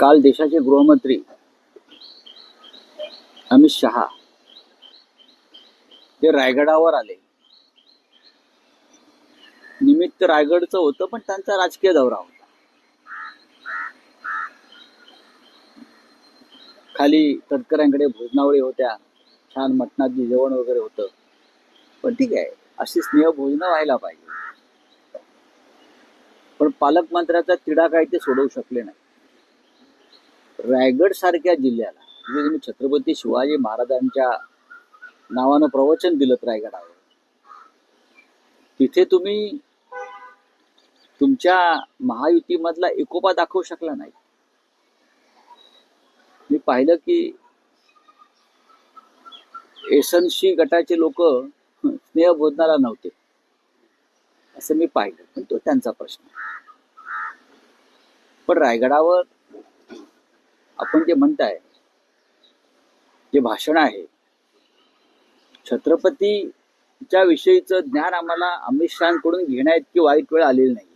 काल देशाचे गृहमंत्री अमित शहा ते रायगडावर आले. निमित्त रायगडचं होतं पण त्यांचा राजकीय दौरा होता. खाली तटकऱ्यांकडे भोजनावळी होत्या छान मटणातली जेवण वगैरे होतं. पण ठीक आहे अशी स्नेह भोजनं व्हायला पाहिजे. पण पालकमंत्र्याचा तिढा काही ते सोडवू शकले नाही. रायगड सारख्या जिल्ह्याला. म्हणजे तुम्ही छत्रपती शिवाजी महाराजांच्या नावानं प्रवचन दिलं रायगडावर. तिथे तुम्ही तुमच्या महायुतीमधला एकोपा दाखवू शकला नाही. मी पाहिलं की एसनशी गटाचे लोक स्नेहभोजनाला नव्हते. असं मी पाहिलं. पण तो त्यांचा प्रश्न पण रायगडावर आपण जे म्हणताय जे भाषण आहे छत्रपतीच्या विषयीचं ज्ञान आम्हाला अमित शहाकडून घेण्याइतकी वाईट वेळ आलेली नाही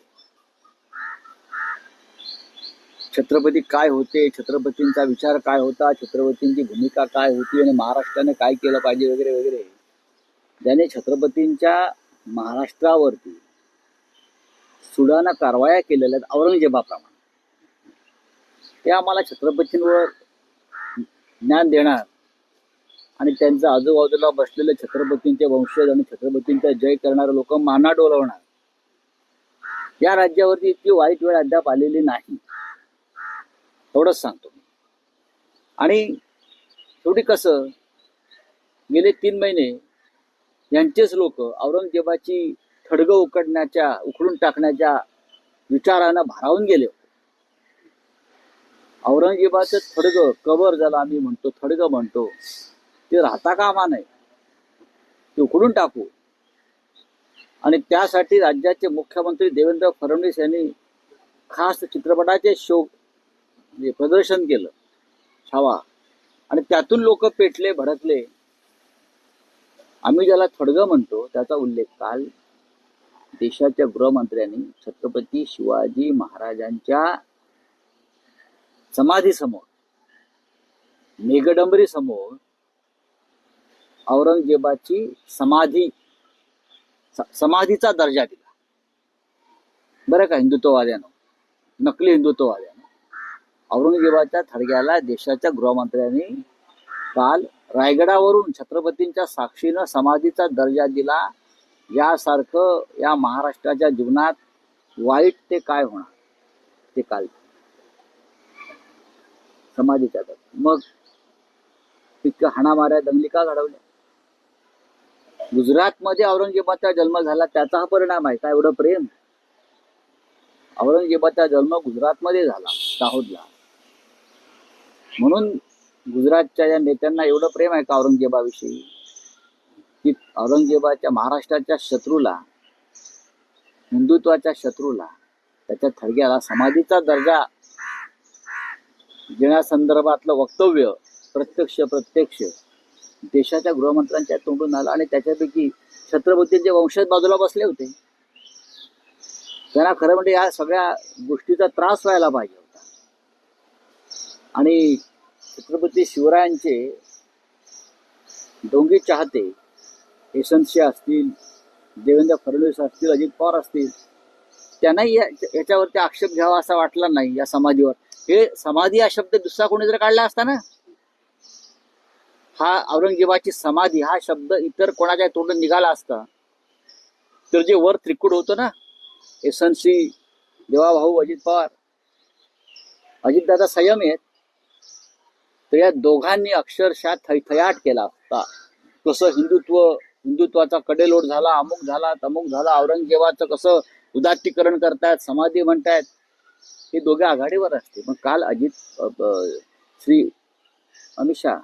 छत्रपती काय होते छत्रपतींचा विचार काय होता छत्रपतींची भूमिका काय होती आणि महाराष्ट्राने काय केलं पाहिजे वगैरे वगैरे. ज्याने छत्रपतींच्या महाराष्ट्रावरती सुडाना कारवाया केलेल्या आहेत औरंगजेबाप्रमाणे. ते आम्हाला छत्रपतींवर ज्ञान देणार. आणि त्यांच्या आजूबाजूला बसलेले छत्रपतींचे वंशज आणि छत्रपतींचा जय करणारे लोक माना डोलवणार. या राज्यावरती इतकी वाईट वेळ अद्याप आलेली नाही. एवढंच सांगतो आणि शेवटी कसं गेले तीन महिने यांचेच लोक औरंगजेबाची थडगं उकडण्याच्या उखडून टाकण्याच्या विचारानं भारावून गेले होते. औरंगजेबाचं थडगं कबर ज्याला आम्ही म्हणतो थडगं म्हणतो ते राहता कामा नये. ते उकडून टाकू. आणि त्यासाठी राज्याचे मुख्यमंत्री देवेंद्र फडणवीस यांनी खास चित्रपटाचे शो म्हणजे प्रदर्शन केलं छावा. आणि त्यातून लोक पेटले भडकले. आम्ही ज्याला थडगं म्हणतो त्याचा उल्लेख काल देशाच्या गृहमंत्र्यांनी छत्रपती शिवाजी महाराजांच्या समाधी समोर मेघडंबरी समोर औरंगजेबाची समाधी समाधीचा दर्जा दिला. बरं का हिंदुत्ववाद्यानं? नकली हिंदुत्ववाद्यानं? औरंगजेबाच्या थडग्याला देशाच्या गृहमंत्र्यांनी काल रायगडावरून छत्रपतींच्या साक्षीनं समाधीचा दर्जा दिला. यासारखं या महाराष्ट्राच्या जीवनात वाईट ते काय होणार? ते काल समाधीच्या दर्जा मग इतकं हाणामाऱ्या दंगली का घडवल्या गुजरातमध्ये औरंगजेबाचा जन्म झाला त्याचा हा परिणाम आहे. का एवढं प्रेम? औरंगजेबाचा जन्म गुजरातमध्ये झाला दाहोदला. म्हणून गुजरातच्या या नेत्यांना एवढं प्रेम आहे का औरंगजेबाविषयी? की औरंगजेबाच्या महाराष्ट्राच्या शत्रूला हिंदुत्वाच्या शत्रूला त्याच्या थडग्याला समाधीचा दर्जा देण्यासंदर्भातलं वक्तव्य प्रत्यक्ष प्रत्यक्ष देशाच्या गृहमंत्र्यांच्या तोंडून आलं आणि त्याच्यापैकी छत्रपतींचे वंशज बाजूला बसले होते. त्यांना खरं म्हणजे या सगळ्या गोष्टीचा त्रास व्हायला पाहिजे होता. आणि छत्रपती शिवरायांचे डोंगी चाहते यशवंतशी असतील देवेंद्र फडणवीस असतील अजित पवार असतील त्यांनाही या- याच्यावरती आक्षेप घ्यावा असा वाटला नाही या समाधीवर हे समाधी हा शब्द दुसरा कोणी जर काढला असता ना हा औरंगजेबाची समाधी हा शब्द इतर कोणाच्या तोंडून निघाला असता तर जे वर त्रिकूट होतं ना एसनसी देवाभाऊ अजित पवार अजितदादा संयम आहेत तर या दोघांनी अक्षरशः थैथयाट केला असता. कसं हिंदुत्व हिंदुत्वाचा कडेलोट झाला अमुक झाला तमुक झाला औरंगजेबाचं कसं उदात्तीकरण करतायत समाधी म्हणतायत हे दोघे आघाडीवर असते. मग काल अजित श्री अमित शहा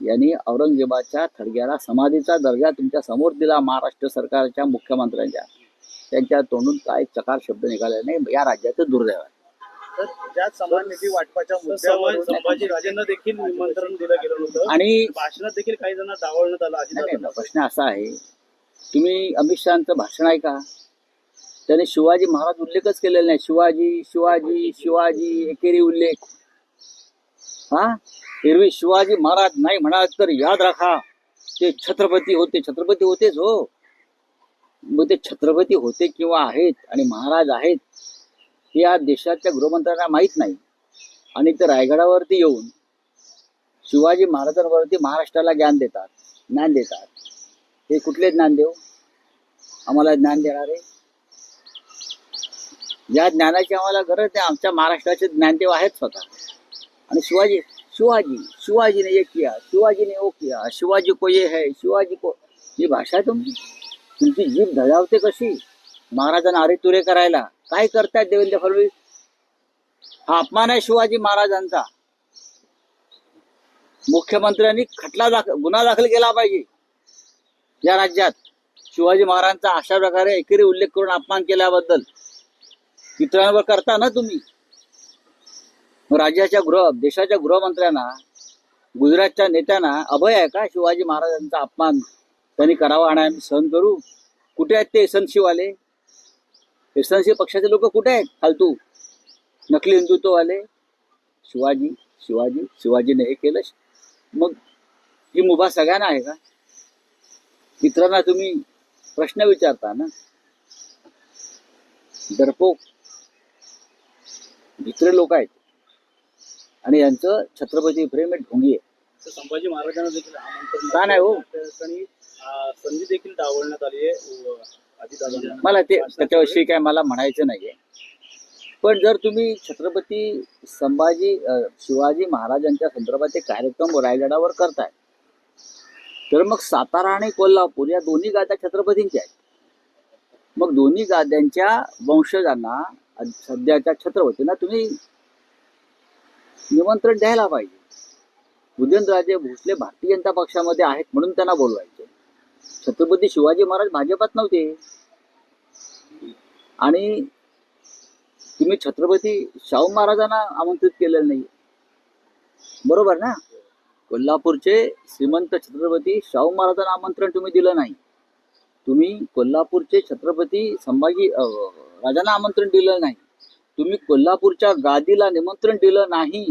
यांनी औरंगजेबाच्या थडग्याला समाधीचा दर्जा तुमच्यासमोर दिला महाराष्ट्र सरकारच्या मुख्यमंत्र्यांच्या. त्यांच्या तोंडून काय चकार शब्द निघाले नाही या राज्याचं दुर्दैव आहे. तर ज्या समान निधी वाटपाच्या मुद्द्यावर संभाजी राजेंना देखील निमंत्रण दिलं गेलं होतं आणि भाषणात देखील काही जण डावलण्यात आलं प्रश्न असा आहे. तुम्ही अमित शहाचं भाषण ऐका. त्याने शिवाजी महाराज उल्लेखच केलेला नाही. शिवाजी शिवाजी शिवाजी एकेरी उल्लेख. हा? एरवी शिवाजी महाराज नाही म्हणाल तर याद राखा ते छत्रपती होते. छत्रपती होतेच हो. मग ते छत्रपती होते किंवा आहेत आणि महाराज आहेत हे या देशाच्या गृहमंत्र्यांना माहीत नाही. आणि ते रायगडावरती येऊन शिवाजी महाराजांवरती महाराष्ट्राला ज्ञान देतात. ज्ञान देतात. हे कुठले ज्ञान देऊ आम्हाला ज्ञान देणारे या ज्ञानाची आम्हाला गरज नाही आमच्या महाराष्ट्राचे ज्ञानदेव आहेत स्वतः. आणि शिवाजी शिवाजी शिवाजी ने ये किया शिवाजी ने किया शिवाजी को ये है शिवाजी को ही भाषा तुमची. तुमची जीभ धडावते कशी? महाराजांना अरे तुरे करायला. काय करतायत देवेंद्र फडणवीस? हा अपमान आहे शिवाजी महाराजांचा. मुख्यमंत्र्यांनी खटला दाखल गुन्हा दाखल केला पाहिजे. या राज्यात शिवाजी महाराजांचा अशा प्रकारे एकेरी उल्लेख करून अपमान केल्याबद्दल इतरांवर करता ना तुम्ही? राज्याच्या गृह देशाच्या गृहमंत्र्यांना गुजरातच्या नेत्यांना अभय आहे का? शिवाजी महाराजांचा अपमान त्यांनी करावा आणि आम्ही सहन करू? कुठे आहेत ते एसएनसीवाले? एसएनसी पक्षाचे लोक कुठे आहेत? फालतू. नकली हिंदुत्ववाले. शिवाजी शिवाजी शिवाजीने हे केलं. मग ही मुभा सगळ्यांना आहे का? इतरांना तुम्ही प्रश्न विचारता ना? डरपोक भित्रे लोक आहेत. आणि यांचं छत्रपती प्रेम हे ढोंगी आहे. संभाजी महाराजांना देखील आमंत्रण का नाही हो? संधी देखील डावलण्यात आली आहे मला ते त्याच्याविषयी काय मला म्हणायचं नाहीये. पण जर तुम्ही छत्रपती संभाजी शिवाजी महाराजांच्या संदर्भात कार्यक्रम रायगडावर करताय तर मग सातारा आणि कोल्हापूर या दोन्ही गाद्या छत्रपतींच्या आहेत. मग दोन्ही गाद्यांच्या वंशजांना सध्याच्या छत्रपतींना तुम्ही निमंत्रण द्यायला पाहिजे. उदयनराजे भोसले भारतीय जनता पक्षामध्ये आहेत म्हणून त्यांना बोलवायचे. छत्रपती शिवाजी महाराज भाजपात नव्हते. आणि तुम्ही छत्रपती शाहू महाराजांना आमंत्रित केलेलं नाही बरोबर ना? कोल्हापूरचे श्रीमंत छत्रपती शाहू महाराजांना आमंत्रण तुम्ही दिलं नाही. तुम्ही कोल्हापूरचे छत्रपती संभाजी राजांना आमंत्रण दिलं नाही. तुम्ही कोल्हापूरच्या गादीला निमंत्रण दिलं नाही.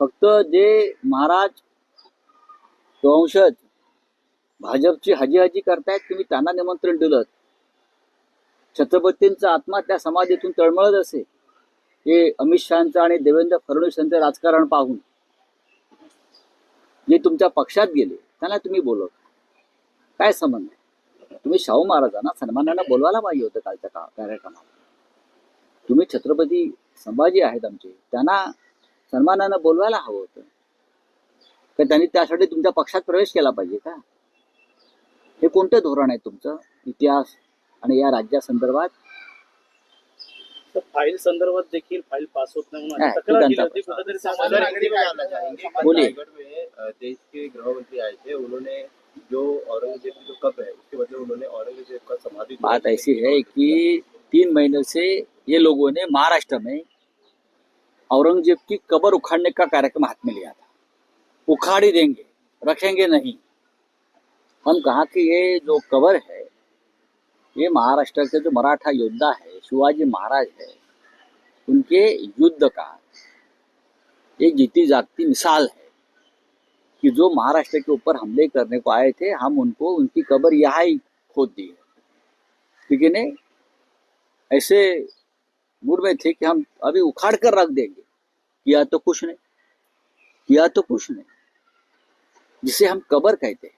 फक्त जे महाराज वंशज भाजपची हजी हजी करतायत तुम्ही त्यांना निमंत्रण दिलं. छत्रपतींचा आत्मा त्या समाधीतून तळमळत असे. हे अमित शहाचं आणि देवेंद्र फडणवीस यांचं राजकारण पाहून. जे तुमच्या पक्षात गेले त्यांना तुम्ही बोलत काय संबंध तुम्ही शाहू महाराजांना सन्मानानं बोलवायला पाहिजे होतं कालच्या का कार्यक्रमात. तुम्ही छत्रपती संभाजी आहेत आमचे त्यांना सन्मानानं बोलवायला हवं होतं. तर त्यांनी त्यासाठी तुमच्या पक्षात प्रवेश केला पाहिजे का? हे कोणतं धोरण आहे तुमचं? इतिहास आणि या राज्यासंदर्भात तर फाईल संदर्भात देखील फाईल पास होत नाही देश के गृह मंत्री आए थे उन्होंने जो औरंगज़ेब की जो कब्र है, उसके बदले उन्होंने औरंगज़ेब का समाधि बात ऐसी है कि तीन महीने से ये लोगों ने महाराष्ट्र में औरंगज़ेब की कबर उखाड़ने का कार्यक्रम हाथ में लिया था। उखाड़ ही देंगे, रखेंगे नहीं। हम कहा कि ये जो कबर है, ये महाराष्ट्र के जो मराठा योद्धा है, शिवाजी महाराज है, उनके युद्ध का एक जीती जागती मिसाल है। कि जो महाराष्ट्र के ऊपर हमले करने को आए थे हम उनको उनकी कबर यहाँ ही खोद दी ठीक है ऐसे मूड में थे कि हम अभी उखाड़ कर रख देंगे। किया तो कुछ नहीं। किया तो कुछ नहीं। जिसे हम कबर कहते हैं।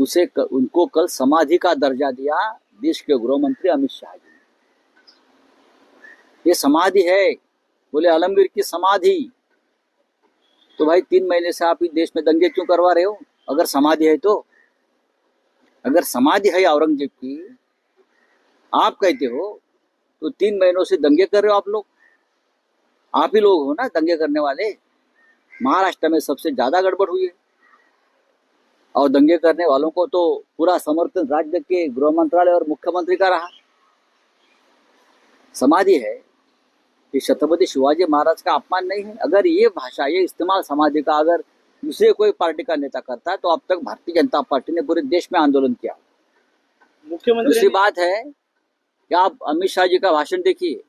उसे क, उनको कल समाधि का दर्जा दिया देश के गृह मंत्री अमित शाह जी ने। ये समाधि है। बोले आलमगीर की समाधि। तो भाई तीन महीने से आप इस देश में दंगे क्यों करवा रहे हो? अगर समाधि है तो। अगर समाधि है औरंगज़ेब की, आप कहते हो तो तीन महीनों से दंगे कर रहे हो आप लोग? आप ही लोग हो ना दंगे करने वाले? महाराष्ट्र में सबसे ज़्यादा गड़बड़ हुई है। और दंगे करने वालों को तो पूरा समर्थन राज्य के गृह मंत्रालय और मुख्यमंत्री का रहा। समाधि है ये छत्रपति शिवाजी महाराज का अपमान नहीं है? अगर ये भाषा ये इस्तेमाल समाधि का अगर दूसरे कोई पार्टी का नेता करता है तो अब तक भारतीय जनता पार्टी ने पूरे देश में आंदोलन किया। मुख्यमंत्री दूसरी बात है कि आप अमित शाह जी का भाषण देखिए।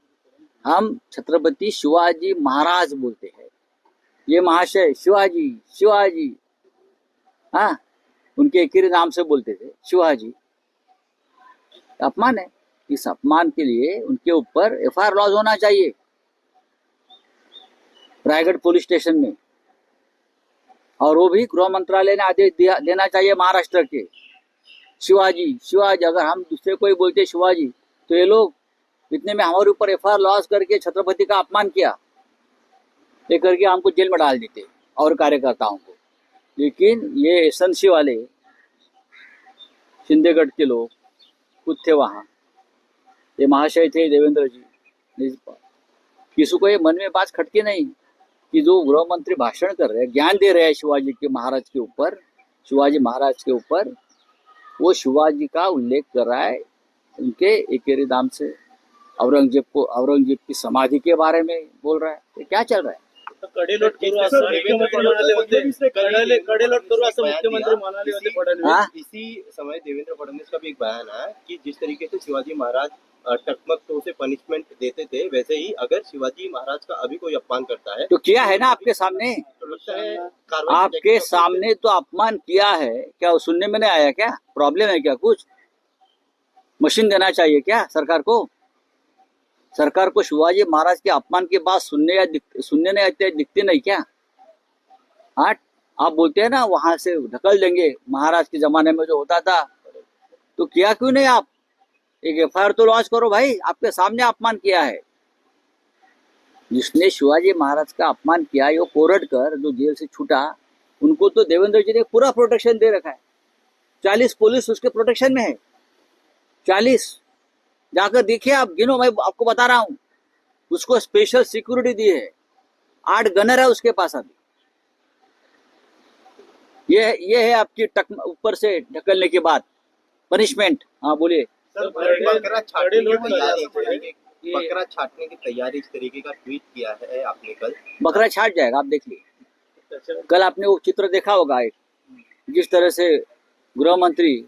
हम छत्रपति शिवाजी महाराज बोलते हैं। ये महाशय शिवाजी शिवाजी हाँ उनके एक ही नाम से बोलते थे शिवाजी। अपमान है। इस अपमान के लिए उनके ऊपर एफ़ आई आर लॉज होना चाहिए। रायगढ़ पुलिस स्टेशन में। और वो भी गृह मंत्रालय ने आदेश दिया, देना चाहिए महाराष्ट्र के। शिवाजी शिवाजी, अगर हम दूसरे कोई बोलते शिवाजी तो ये लोग इतने में हमारे ऊपर एफ़ आई आर लॉस करके छत्रपति का अपमान किया। ये करके हमको जेल में डाल देते, और कार्यकर्ताओं को। लेकिन ये एसएनसी वाले शिंदेगढ़ के लोग, खुद थे वहाँ। ये महाशय थे देवेंद्र जी किसी को ये मन में बात खटकी नहीं। कि जो गृह मंत्री भाषण कर रहे हैं ज्ञान दे रहे हैं शिवाजी के महाराज के ऊपर शिवाजी महाराज के ऊपर वो शिवाजी का उल्लेख कर रहा है उनके एकेरी दाम से। औरंगज़ेब को औरंगज़ेब की समाधि के बारे में बोल रहा है। ये क्या चल रहा है? कडेलोट करू असं मुख्यमंत्री म्हणाले होते कडेले कडेलोट करू असं मुख्यमंत्री म्हणाले होते फडणवीस हाँ? इसी समय देवेंद्र फडणवीस का भी एक बयान है कि जिस तरीके से शिवाजी महाराज टकमक तो उसे पनिशमेंट देते थे वैसे ही अगर शिवाजी महाराज का अभी कोई अपमान करता है तो किया है ना आपके सामने? तो लगता है आपके सामने तो अपमान किया है क्या सुनने में नहीं आया क्या? प्रॉब्लम है क्या कुछ? मशीन देना चाहिए क्या सरकार को? सरकार को शिवाजी महाराज के अपमान की बात सुनने या सुनने नहीं आते दिखते नहीं क्या? हाँ आप बोलते हैं ना वहाँ से ढकल देंगे महाराज के जमाने में जो होता था। तो किया क्यों नहीं आप? एक एफ़ तो लॉन्च करो भाई, आपके सामने अपमान किया है। जिसने शिवाजी महाराज का अपमान किया, यो कोरटकर जो जेल से छूटा, उनको तो देवेंद्र जी ने पूरा प्रोटेक्शन दे रखा है। चालीस पुलिस उसके प्रोटेक्शन में है। चालीस। जाकर देखिए आप, गिनो, मैं आपको बता रहा हूँ, उसको स्पेशल सिक्योरिटी दी है। आठ गनर है उसके पास अभी। ये ये है आपकी ऊपर से ढकलने के बाद। पनिशमेंट हाँ बोलिए। सर बकरा छाटने की तैयारी कर रहे। तरीके- बकरा छाटने की तैयारी इस तरीके का ट्वीट किया है आपने कल। बकरा छाट जाएगा आप देख लीजिए। कल आपने वो चित्र देखा होगा एक जिस तरह से गृह मंत्री